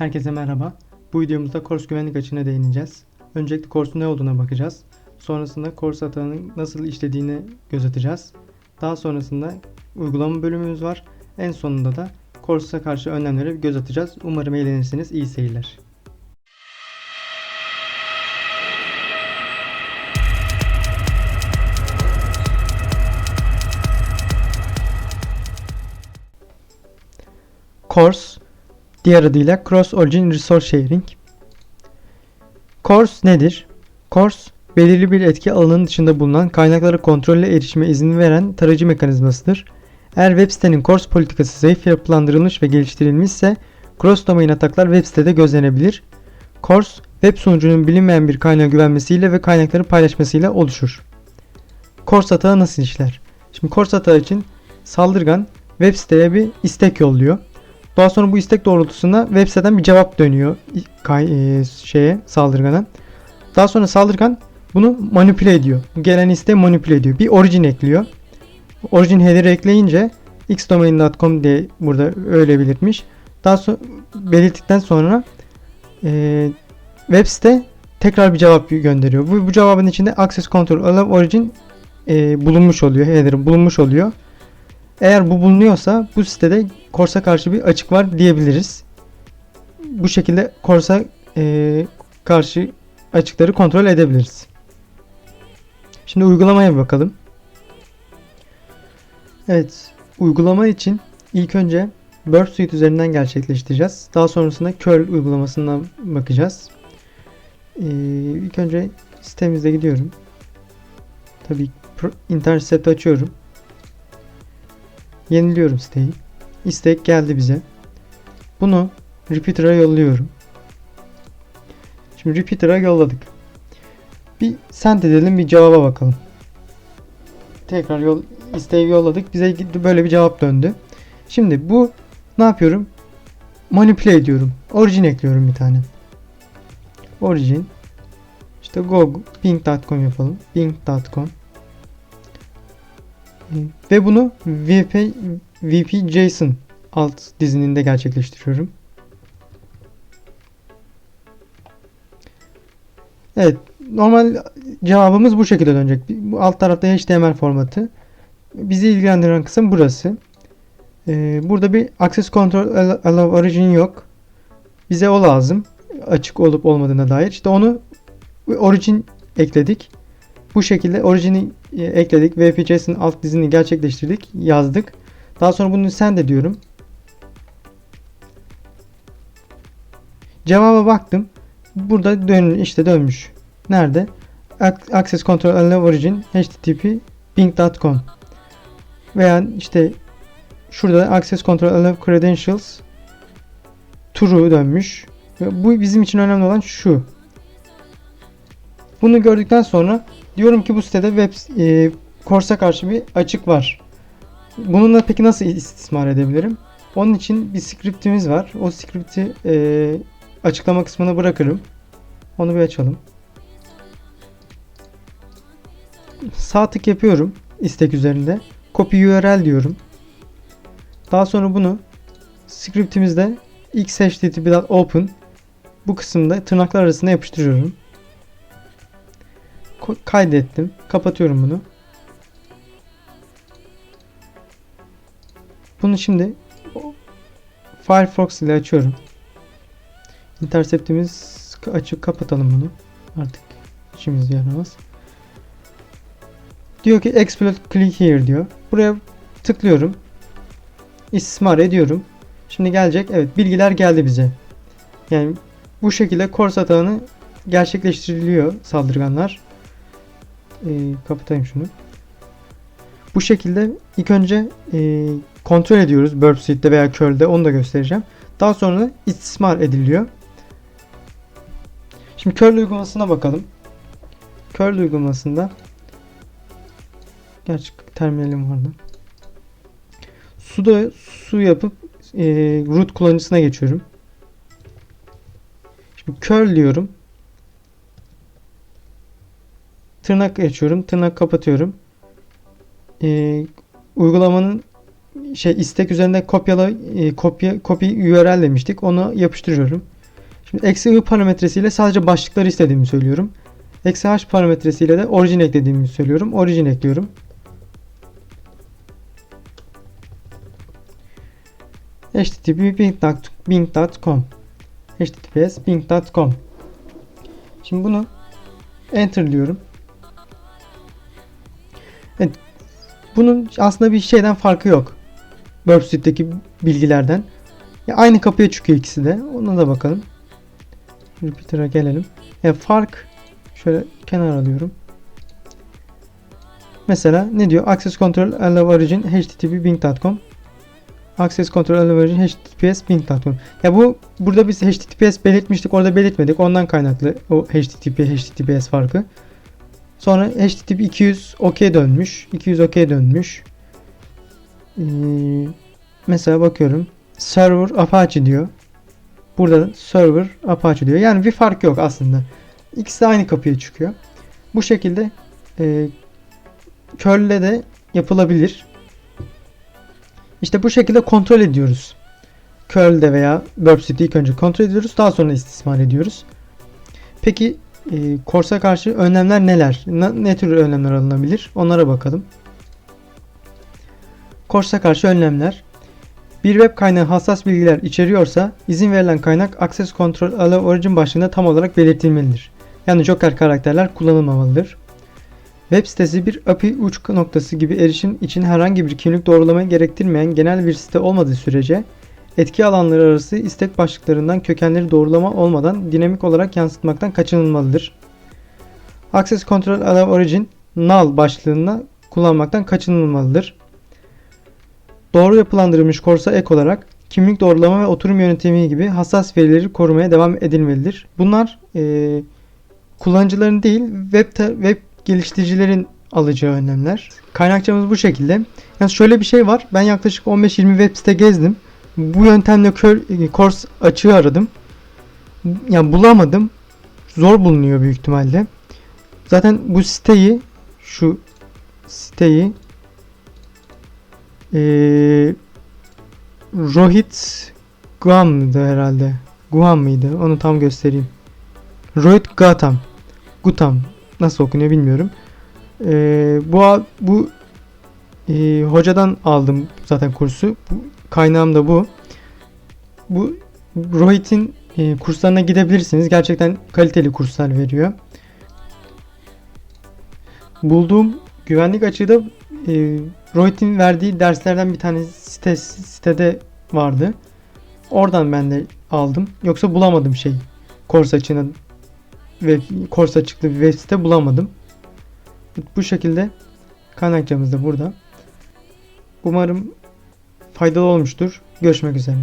Herkese merhaba. Bu videomuzda Kors güvenlik açığına değineceğiz. Öncelikle Kors'un ne olduğuna bakacağız. Sonrasında Kors atağının nasıl işlediğini göz atacağız. Daha sonrasında uygulama bölümümüz var. En sonunda da Kors'a karşı önlemlere bir göz atacağız. Umarım eğlenirsiniz. İyi seyirler. Kors Diğer adıyla Cross Origin Resource Sharing. CORS nedir? CORS, belirli bir etki alanının dışında bulunan kaynaklara kontrolle erişime izin veren tarayıcı mekanizmasıdır. Eğer web sitenin CORS politikası zayıf yapılandırılmış ve geliştirilmişse cross domain ataklar web sitede gözlenebilir. CORS, web sunucunun bilinmeyen bir kaynağa güvenmesiyle ve kaynakları paylaşmasıyla oluşur. CORS atağı nasıl işler? Şimdi CORS atağı için saldırgan web siteye bir istek yolluyor. Daha sonra bu istek doğrultusunda web siteden bir cevap dönüyor kay, e, şeye saldırgana. Daha sonra saldırgan bunu manipüle ediyor. Gelen isteği manipüle ediyor. Bir origin ekliyor. Origin header ekleyince xdomain.com diye burada öyle belirtmiş. Daha sonra belirttikten sonra e, web site tekrar bir cevap gönderiyor. Bu, bu cevabın içinde access control allow origin e, bulunmuş oluyor. Header bulunmuş oluyor. Eğer bu bulunuyorsa bu sitede Korsa karşı bir açık var diyebiliriz. Bu şekilde Korsa e, karşı açıkları kontrol edebiliriz. Şimdi uygulamaya bakalım. Evet, uygulama için ilk önce Burp Suite üzerinden gerçekleştireceğiz. Daha sonrasında curl uygulamasından bakacağız. Ee, ilk önce sitemize gidiyorum. Tabii internet site açıyorum. Yeniliyorum siteyi. İstek geldi bize. Bunu repeater'a yolluyorum. Şimdi repeater'a yolladık. Bir send edelim bir cevaba bakalım. Tekrar yol, isteği yolladık. Bize böyle bir cevap döndü. Şimdi bu ne yapıyorum? Manipüle ediyorum. Origin ekliyorum bir tane. Origin işte go bing.com yapalım. bing.com ve bunu VP, VP JSON alt dizininde gerçekleştiriyorum. Evet. Normal cevabımız bu şekilde dönecek. Bu alt tarafta HTML formatı. Bizi ilgilendiren kısım burası. Ee, burada bir access control allow origin yok. Bize o lazım. Açık olup olmadığına dair. İşte onu origin ekledik. Bu şekilde orijini ekledik. VPJS'in alt dizini gerçekleştirdik. Yazdık. Daha sonra bunu send ediyorum. Cevaba baktım. Burada dön işte dönmüş. Nerede? Access Control Allow Origin HTTP bing.com veya işte şurada Access Control Allow Credentials true dönmüş. Bu bizim için önemli olan şu. Bunu gördükten sonra diyorum ki bu sitede web e, Corsa karşı bir açık var. Bununla peki nasıl istismar edebilirim? Onun için bir scriptimiz var. O scripti e, açıklama kısmına bırakırım. Onu bir açalım. Sağ tık yapıyorum istek üzerinde. Copy URL diyorum. Daha sonra bunu scriptimizde xhttp.open bu kısımda tırnaklar arasında yapıştırıyorum kaydettim. Kapatıyorum bunu. Bunu şimdi Firefox ile açıyorum. Interceptimiz açık kapatalım bunu. Artık işimiz yaramaz. Diyor ki exploit click here diyor. Buraya tıklıyorum. İstismar ediyorum. Şimdi gelecek. Evet bilgiler geldi bize. Yani bu şekilde Corsa atağını gerçekleştiriliyor saldırganlar e, kapatayım şunu. Bu şekilde ilk önce e, kontrol ediyoruz Burp Suite'de veya Curl'de onu da göstereceğim. Daha sonra istismar ediliyor. Şimdi Curl uygulamasına bakalım. Curl uygulamasında Gerçi terminalim vardı. Suda su yapıp e, root kullanıcısına geçiyorum. Şimdi curl diyorum. Tırnak açıyorum. Tırnak kapatıyorum. Ee, uygulamanın şey istek üzerinde kopyala e, kopya copy URL demiştik. Onu yapıştırıyorum. Şimdi eksi i parametresiyle sadece başlıkları istediğimi söylüyorum. Eksi h parametresiyle de orijin eklediğimi söylüyorum. Orijin ekliyorum. http bing.com https bing.com Şimdi bunu enter diyorum. Bunun aslında bir şeyden farkı yok. Burp Suite'deki bilgilerden. Ya aynı kapıya çıkıyor ikisi de. Ona da bakalım. Jupyter'a gelelim. Ya fark şöyle kenar alıyorum. Mesela ne diyor? Access Control Allow Origin http bing.com Access Control Allow Origin https bing.com Ya bu burada biz https belirtmiştik. Orada belirtmedik. Ondan kaynaklı o http https farkı. Sonra http 200 OK dönmüş. 200 OK dönmüş. Ee, mesela bakıyorum. Server Apache diyor. Burada da server Apache diyor. Yani bir fark yok aslında. İkisi de aynı kapıya çıkıyor. Bu şekilde e, curl'le de yapılabilir. İşte bu şekilde kontrol ediyoruz. Curl'de veya Burpsuite'i ilk önce kontrol ediyoruz. Daha sonra istismar ediyoruz. Peki e, Course'a karşı önlemler neler? Ne, ne tür önlemler alınabilir? Onlara bakalım. Course'a karşı önlemler. Bir web kaynağı hassas bilgiler içeriyorsa izin verilen kaynak Access Control Allow Origin başlığında tam olarak belirtilmelidir. Yani Joker karakterler kullanılmamalıdır. Web sitesi bir API uç noktası gibi erişim için herhangi bir kimlik doğrulamayı gerektirmeyen genel bir site olmadığı sürece etki alanları arası istek başlıklarından kökenleri doğrulama olmadan dinamik olarak yansıtmaktan kaçınılmalıdır. Access Control Allow Origin null başlığında kullanmaktan kaçınılmalıdır. Doğru yapılandırılmış Course'a ek olarak kimlik doğrulama ve oturum yönetimi gibi hassas verileri korumaya devam edilmelidir. Bunlar e, kullanıcıların değil web, web geliştiricilerin alacağı önlemler. Kaynakçamız bu şekilde. Yani şöyle bir şey var. Ben yaklaşık 15-20 web site gezdim. Bu yöntemle kör, course açığı aradım. Yani bulamadım. Zor bulunuyor büyük ihtimalle. Zaten bu siteyi şu siteyi ee, Rohit Guam'dı herhalde. Guam mıydı? Onu tam göstereyim. Rohit Gatam. Gutam. Nasıl okunuyor bilmiyorum. Ee, bu bu e, hocadan aldım zaten kursu. Bu, kaynağım da bu. Bu Rohit'in e, kurslarına gidebilirsiniz. Gerçekten kaliteli kurslar veriyor. Bulduğum güvenlik açığı da e, Rohit'in verdiği derslerden bir tane site, sitede vardı. Oradan ben de aldım. Yoksa bulamadım şey. Kors açığına ve Kors açıklı bir web site bulamadım. Bu şekilde kaynakçamız da burada. Umarım faydalı olmuştur. Görüşmek üzere.